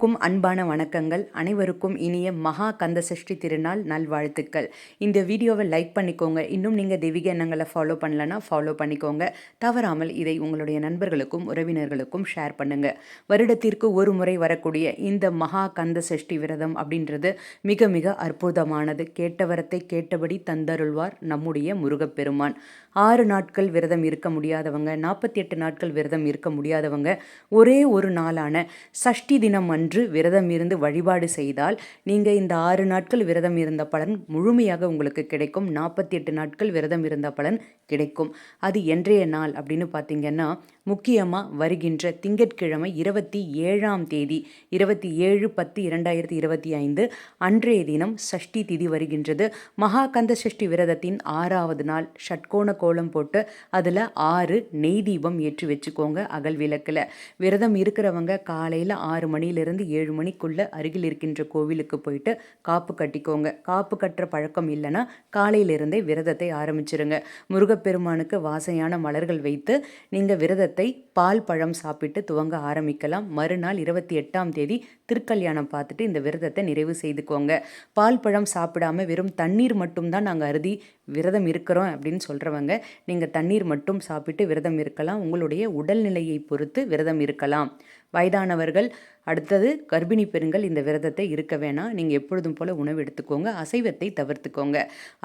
அனைவருக்கும் அன்பான வணக்கங்கள். அனைவருக்கும் இனிய மகா கந்த சஷ்டி திருநாள் நல்வாழ்த்துக்கள். இந்த வீடியோவை லைக் பண்ணிக்கோங்க. இன்னும் நீங்கள் தெய்வீக எண்ணங்களை ஃபாலோ பண்ணலன்னா ஃபாலோ பண்ணிக்கோங்க. தவறாமல் இதை உங்களுடைய நண்பர்களுக்கும் உறவினர்களுக்கும் ஷேர் பண்ணுங்க. வருடத்திற்கு ஒரு முறை வரக்கூடிய இந்த மகா கந்த சஷ்டி விரதம் அப்படின்றது மிக மிக அற்புதமானது. கேட்டவரத்தை கேட்டபடி தந்தருள்வார் நம்முடைய முருகப்பெருமான். ஆறு நாட்கள் விரதம் இருக்க முடியாதவங்க நாற்பத்தி எட்டு நாட்கள் விரதம் இருக்க முடியாதவங்க ஒரே ஒரு நாளான சஷ்டி தினம் அன்று விரதம் இருந்து வழிபாடு செய்தால் நீங்கள் இந்த ஆறு நாட்கள் விரதம் இருந்த பலன் முழுமையாக உங்களுக்கு கிடைக்கும். நாற்பத்தி எட்டு நாட்கள் விரதம் இருந்த பலன் கிடைக்கும். அது என்றைய நாள் அப்படின்னு பார்த்தீங்கன்னா முக்கியமாக வருகின்ற திங்கட்கிழமை இருபத்தி ஏழாம் தேதி இருபத்தி ஏழு பத்து இரண்டாயிரத்தி இருபத்தி ஐந்து அன்றைய தினம் சஷ்டி திதி வருகின்றது. மகாகந்த சஷ்டி விரதத்தின் ஆறாவது நாள் ஷட்கோண கோலம் போட்டு அதில் ஆறு நெய் தீபம் ஏற்றி வச்சுக்கோங்க அகல் விளக்கில். விரதம் இருக்கிறவங்க காலையில் ஆறு மணியிலிருந்து ஏழு மணிக்குள்ளே அருகில் இருக்கின்ற கோவிலுக்கு போயிட்டு காப்பு கட்டிக்கோங்க. காப்பு கட்டுற பழக்கம் இல்லைன்னா காலையிலிருந்தே விரதத்தை ஆரம்பிச்சிருங்க. முருகப்பெருமானுக்கு வாசையான மலர்கள் வைத்து நீங்கள் விரதத்தை பால் பழம் சாப்பிட்டு துவங்க ஆரம்பிக்கலாம். மறுநாள் இருபத்தி எட்டாம் தேதி திருக்கல்யாணம் பார்த்துட்டு இந்த விரதத்தை நிறைவு செய்துக்கோங்க. பால் பழம் சாப்பிடாம வெறும் தண்ணீர் மட்டும்தான் நாங்கள் அருதி விரதம் இருக்கிறோம் அப்படின்னு சொல்கிறவங்க நீங்கள் தண்ணீர் மட்டும் சாப்பிட்டு விரதம் இருக்கலாம். உங்களுடைய உடல்நிலையை பொறுத்து விரதம் இருக்கலாம். வயதானவர்கள் அடுத்தது கர்ப்பிணி பெண்கள் இந்த விரதத்தை இருக்க வேணாம். நீங்கள் எப்பொழுதும் போல் உணவு எடுத்துக்கோங்க அசைவத்தை தவிர்த்துக்கோங்க.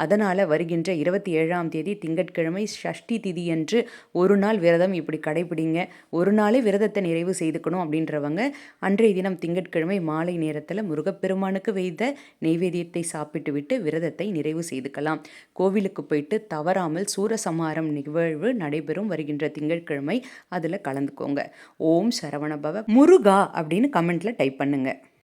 அதனால் வருகின்ற இருபத்தி ஏழாம் தேதி திங்கட்கிழமை ஷஷ்டி திதி என்று ஒரு நாள் விரதம் இப்படி கடைபிடிங்க. ஒரு நாளே விரதத்தை நிறைவு செய்துக்கணும் அப்படின்றவங்க அன்றைய தினம் திங்கட்கிழமை மாலை நேரத்தில் முருகப்பெருமானுக்கு வைத்த நெய்வேத்தியத்தை சாப்பிட்டு விட்டு விரதத்தை நிறைவு செய்துக்கலாம். கோவிலுக்கு போயிட்டு தவறாமல் சூரசம்ஹாரம் நிகழ்வு நடைபெறும் வருகின்ற திங்கட்கிழமை அதில் கலந்துக்கோங்க. ஓம் சரவணபவ முருகா அப்படின்னு கமெண்ட்டில் டைப் பண்ணுங்கள்